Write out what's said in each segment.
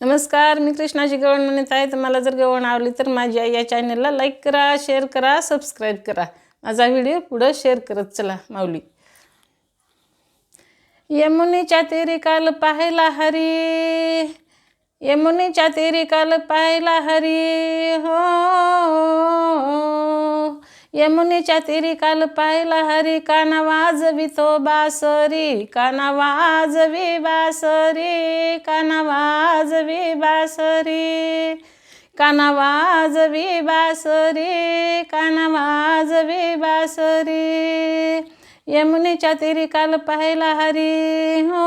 नमस्कार मी कृष्णाची गवण म्हणत आहे. तर मला जर गवण आवडली तर माझ्या या चॅनलला लाईक करा शेअर करा सबस्क्राईब करा. माझा व्हिडिओ पुढं शेअर करत चला माऊली. यमुनेच्या तेरी काल पाहायला हरी. यमुनेच्या तेरी काल पाहायला हरी. हो यमुनेच्या तिरी काल पाहिला हरी काना वाजवितो बासरी काना वाजवी बासरी काना वाजवी बासरी काना वाजवी बासरी काना वाजवी बासरी। यमुनेच्या तिरी काल पाहिला हरी हो।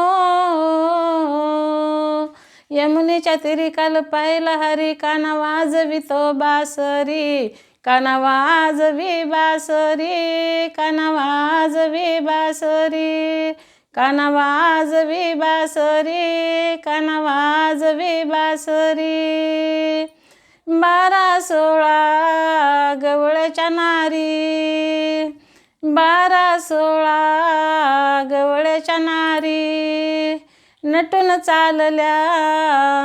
यमुनेच्या तिरी काल पाहिला हरी काना वाजवितो बासरी काना वाजवी बासरी काना वाजवी बासरी काना वाजवी बासरी काना वाजवी बासरी. बारा सोळा गवळच्या नारी बारा सोळा गवळच्या नारी. नटून चालल्या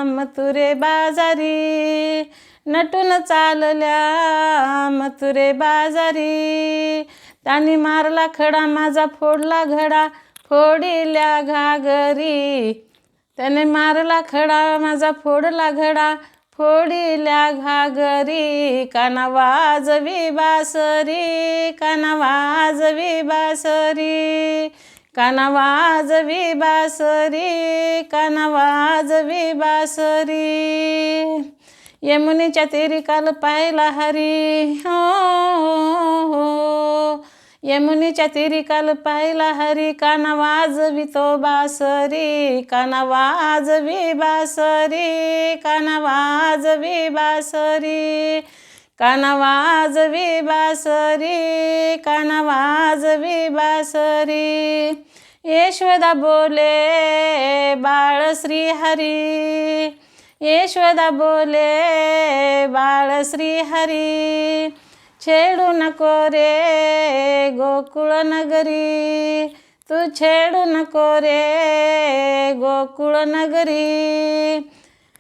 मथुरे बाजारी नटून चालल्या मथुरे बाजारी. त्यांनी मारला खडा माझा फोडला घडा फोडिल्या घागरी. त्याने मारला खडा माझा फोडला घडा फोडिल्या घागरी. काना वाजवी बासरी काना वाजवी बासरी. काना वाजवी बासरी काना वाजवी बासरी. यमुनेच्या तेरी काल पायला हरी. हो, हो, हो यमुनेच्या तेरी काल पायला हरी. काना वाजवितो बासरी. काना वाजवी बासरी. काना वाजवी बासरी. काना वाजवी बासरी. काना वाजवी बासरी. यशोदा बोले बाळ श्री हरी. यशोदा बोले बाळ श्री हरी. छेडू नको रे गोकुळ नगरी. तू छेडू नको रे गोकुळ नगरी.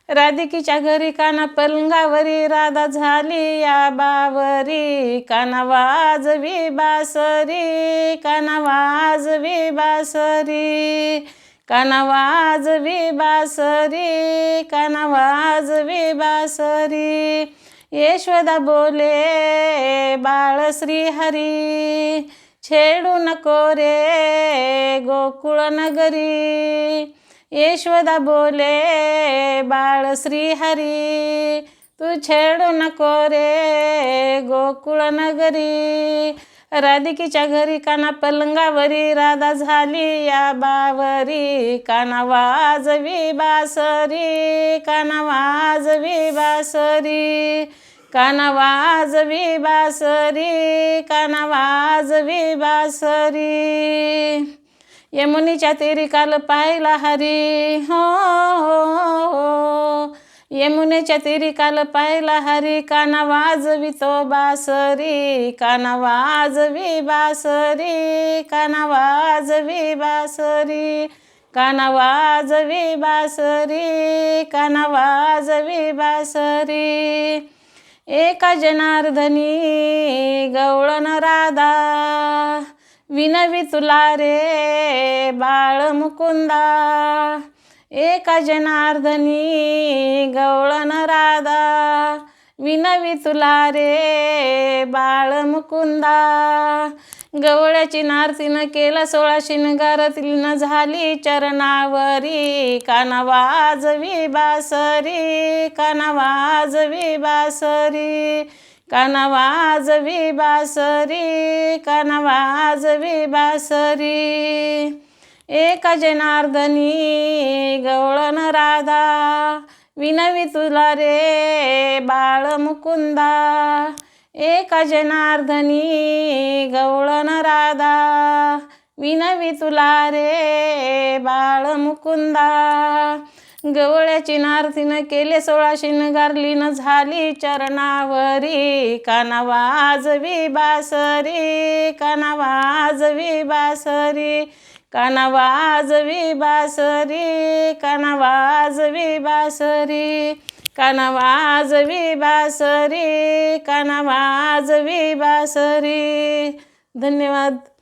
राधिकीच्या घरी काना पलंगावरी राधा झाली या बावरी. काना वाजवी बासरी काना वाजवी बासरी. काना विबासरी बासरी काना बासरी. यशोदा बोले बाळ श्री हरी छेडू नको रे गोकुळ नगरी. यशोदा बोले बाळ श्री हरी तू छेडू नको रे गोकुळ नगरी. राधिकीच्या घरी काना पलंगावरी राधा झाली या बावरी. काना वाजवी बासरी काना वाजवी बासरी. काना वाजवी बासरी काना वाजवी बासरी. यमुनीच्या तेरी काल पाहिला हरी. हो, हो, हो, हो. यमुनेच्या तिरी काल पाहिला हरी काना वाजवितो बासरी काना वाजवी बासरी काना वाजवी बासरी काना वाजवी बासरी काना वाजवी बासरी. एका जनार्दनी गवळण राधा विनवी तुला रे बाळ मुकुंदा. एका जनार्दनी गवळण राधा विनवी तुला रे बाळ मुकुंदा. गवळ्याची नारतीनं केलं सोळा शिनगार तिनं झाली चरणावरी. कानावाजवी बासरी कानावाजवी बासरी. कानावाजवी बासरी कानावाजवी बासरी. एका जनार्दनी गवळण राधा. विनवी तुला रे बाळ मुकुंदा. एका जनार्दनी गवळण राधा. विनवी तुला रे बाळ मुकुंदा. गवळ्याची नारतीनं केले सोळा शिनगारलीनं. झाली चरणावरी कानावाजवी बासरी कानावाजवी बासरी. काना वाजवी बासरी काना वाजवी बासरी काना वाजवी बासरी काना वाजवी बासरी. धन्यवाद.